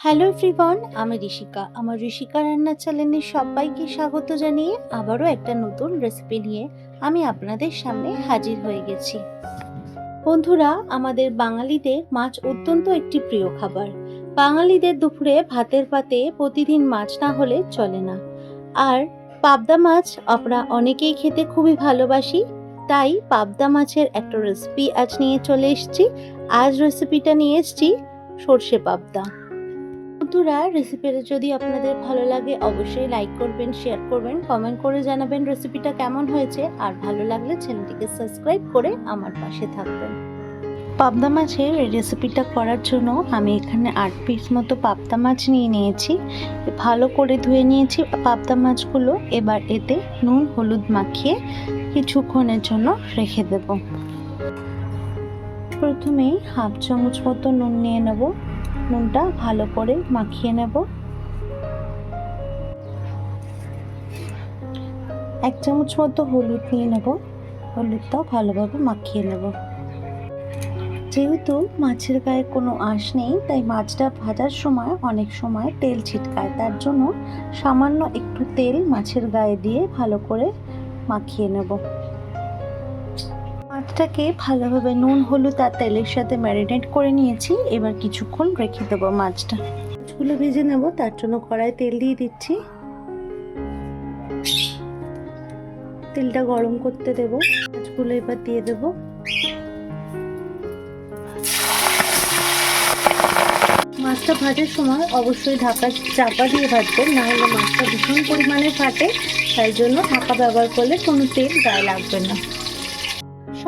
Hello everyone আমি ঋষিকা। আমার ঋষিকা রান্নার চ্যানেলে সবাইকে স্বাগত জানিয়ে আবারও একটা নতুন রেসিপি নিয়ে আমি আপনাদের সামনে হাজির হয়ে গেছি। বন্ধুরা, আমাদের বাঙালিদের মাছ অত্যন্ত একটি প্রিয় খাবার। বাঙালিদের দুপুরে ভাতের পাতে প্রতিদিন মাছ না হলে চলে না। আর পাবদা মাছ আমরা অনেকেই খেতে খুবই ভালোবাসি, তাই পাবদা মাছের একটা রেসিপি আজ নিয়ে চলে এসেছি। আজ রেসিপিটা নিয়ে এসেছি সর্ষে পাবদা। বন্ধুরা রেসিপিটা যদি আপনাদের ভালো লাগে, অবশ্যই লাইক করবেন শেয়ার করবেন কমেন্ট করে জানাবেন রেসিপিটা কেমন হয়েছে। আর ভালো লাগলে চ্যানেলটিকে সাবস্ক্রাইব করে আমার পাশে থাকবেন। পাবদা মাছের রেসিপিটা করার জন্য আমি এখানে আট পিস মতো পাবদা মাছ নিয়ে নিয়েছি। ভালো করে ধুয়ে নিয়েছি পাবদা মাছগুলো। এবার এতে নুন, হলুদ মাখিয়ে কিছুক্ষণের জন্য রেখে দেব। প্রথমেই হাফ চামচ মতো নুন নিয়ে নেব। নুনটা ভালো করে মাখিয়ে নেব। এক চামচ মতো হলুদ নিয়ে নেব। হলুদটাও ভালোভাবে মাখিয়ে নেব। যেহেতু মাছের গায়ে কোনো আঁশ নেই, তাই মাছটা ভাজার সময় অনেক সময় তেল ছিটকায়। তার জন্য সামান্য একটু তেল মাছের গায়ে দিয়ে ভালো করে মাখিয়ে নেব। মাছটাকে ভালোভাবে নুন, হলুদ আর তেলের সাথে ম্যারিনেট করে নিয়েছি। এবার কিছুক্ষণ রেখে দেবো মাছটা। মাছগুলো ভেজে নেব, তার জন্য কড়াই তেল দিয়ে দিচ্ছি। তেলটা গরম করতে দেব। মাছগুলো এবার দিয়ে দেব। মাছটা ভাজার সময় অবশ্যই ঢাকা চাপা দিয়ে ভাজবেন, না হলে মাছটা ভীষণ পরিমাণে ফাটে, তাই জন্য ঢাকা ব্যবহার করলে কোনো তেল গায়ে লাগবে না।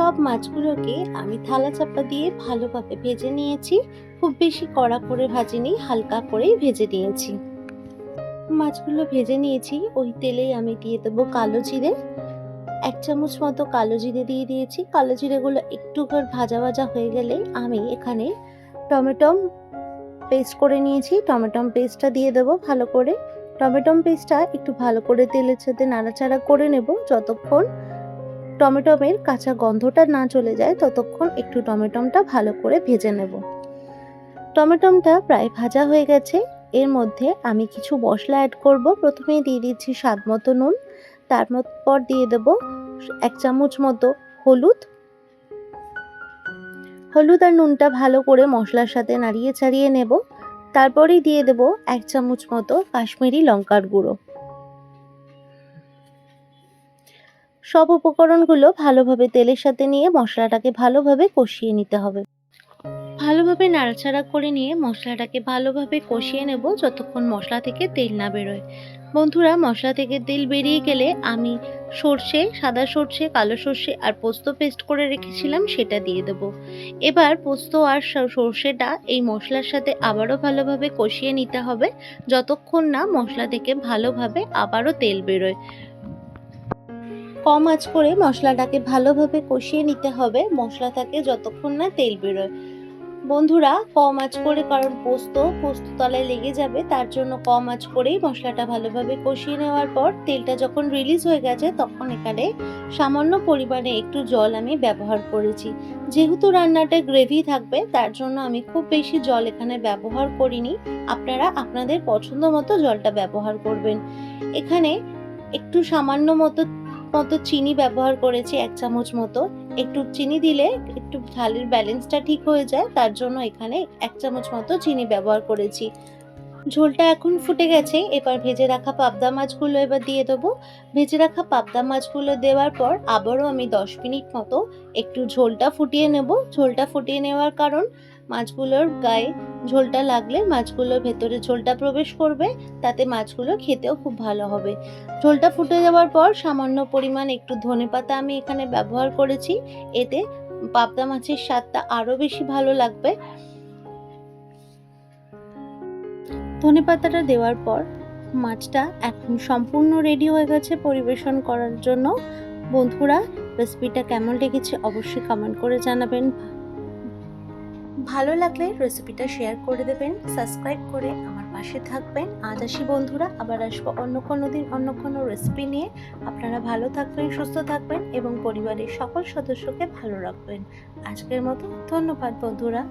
সব মাছগুলোকে আমি থালা চাপা দিয়ে ভালোভাবে ভেজে নিয়েছি। খুব বেশি কড়া করে ভাজিনি, হালকা করেই ভেজে নিয়েছি। মাছগুলো ভেজে নিয়েছি, ওই তেলেই আমি দিয়ে দেবো কালো জিরে। এক চামচ মতো কালো জিরে দিয়ে দিয়েছি। কালো জিরেগুলো একটু করে ভাজা ভাজা হয়ে গেলে আমি এখানে টমেটম পেস্ট করে নিয়েছি। টমেটম পেস্টটা দিয়ে দেবো ভালো করে। টমেটম পেস্টটা একটু ভালো করে তেলের সাথে নাড়াচাড়া করে নেব। যতক্ষণ টমেটমের কাঁচা গন্ধটা না চলে যায় ততক্ষণ একটু টমেটমটা ভালো করে ভেজে নেব। টমেটমটা প্রায় ভাজা হয়ে গেছে। এর মধ্যে আমি কিছু মশলা অ্যাড করব। প্রথমেই দিয়ে দিচ্ছি স্বাদ মতো নুন। তার পর দিয়ে দেব এক চামচ মতো হলুদ। হলুদ আর নুনটা ভালো করে মশলার সাথে নাড়িয়ে চাড়িয়ে নেব। তারপরেই দিয়ে দেব এক চামচ মতো কাশ্মীরি লঙ্কার গুঁড়ো। সব উপকরণগুলো ভালোভাবে তেলের সাথে নিয়ে মশলাটাকে ভালোভাবে কষিয়ে নিতে হবে। ভালোভাবে নাড়াচাড়া করে নিয়ে মশলাটাকে ভালোভাবে কষিয়ে নেব যতক্ষণ মশলা থেকে তেল না বেরোয়। বন্ধুরা, মশলা থেকে তেল বেরিয়ে গেলে আমি সর্ষে, সাদা সর্ষে, কালো সর্ষে আর পোস্ত পেস্ট করে রেখেছিলাম, সেটা দিয়ে দেবো। এবার পোস্ত আর সর্ষেটা এই মশলার সাথে আবারও ভালোভাবে কষিয়ে নিতে হবে, যতক্ষণ না মশলা থেকে ভালোভাবে আবারও তেল বেরোয়। কম আঁচ করে মশলাটাকে ভালোভাবে কষিয়ে নিতে হবে। মশলা থেকে যতক্ষণ না তেল বেরোয়। বন্ধুরা, কম আঁচ করে, কারণ পোস্ত পোস্ত তলায় লেগে যাবে, তার জন্য কম আঁচ করেই মশলাটা ভালোভাবে কষিয়ে নেওয়ার পর তেলটা যখন রিলিজ হয়ে গেছে, তখন এখানে সামান্য পরিমাণে একটু জল আমি ব্যবহার করেছি। যেহেতু রান্নাটা গ্রেভি থাকবে, তার জন্য আমি খুব বেশি জল এখানে ব্যবহার করিনি। আপনারা আপনাদের পছন্দ মতো জলটা ব্যবহার করবেন। এখানে একটু সামান্য মতো মতো চিনি ব্যবহার করেছি এক চামচ মতো। একটু চিনি দিলে একটু ঝালের ব্যালেন্সটা ঠিক হয়ে যায়, তার জন্য এখানে এক চামচ মতো চিনি ব্যবহার করেছি। ঝোলটা এখন ফুটে গেছে, এবার ভেজে রাখা পাবদা মাছগুলো এবার দিয়ে দেবো। ভেজে রাখা পাবদা মাছগুলো দেওয়ার পর আবারও আমি দশ মিনিট মতো একটু ঝোলটা ফুটিয়ে নেব। ঝোলটা ফুটিয়ে নেওয়ার কারণ মাছগুলোর গায়ে ঝোলটা লাগলে মাছগুলোর ভেতরে ঝোলটা প্রবেশ করবে, তাতে মাছগুলো খেতেও খুব ভালো হবে। ঝোলটা ফুটে যাওয়ার পর সামান্য পরিমাণ একটু ধনে পাতা আমি এখানে ব্যবহার করেছি। এতে পাবদা মাছের স্বাদটা আরও বেশি ভালো লাগবে। ধনে পাতাটা দেওয়ার পর মাছটা এখন সম্পূর্ণ রেডি হয়ে গেছে পরিবেশন করার জন্য। বন্ধুরা রেসিপিটা কেমন লেগেছে অবশ্যই কমেন্ট করে জানাবেন। ভালো লাগলে রেসিপিটা শেয়ার করে দেবেন সাবস্ক্রাইব করে আমার পাশে থাকবেন। আজ আসি বন্ধুরা, আবার আসব অন্য কোনো দিন, অন্য কোনো রেসিপি নিয়ে। আপনারা ভালো থাকবেন, সুস্থ থাকবেন এবং পরিবারের সকল সদস্যকে ভালো রাখবেন। আজকের মতো, ধন্যবাদ বন্ধুরা।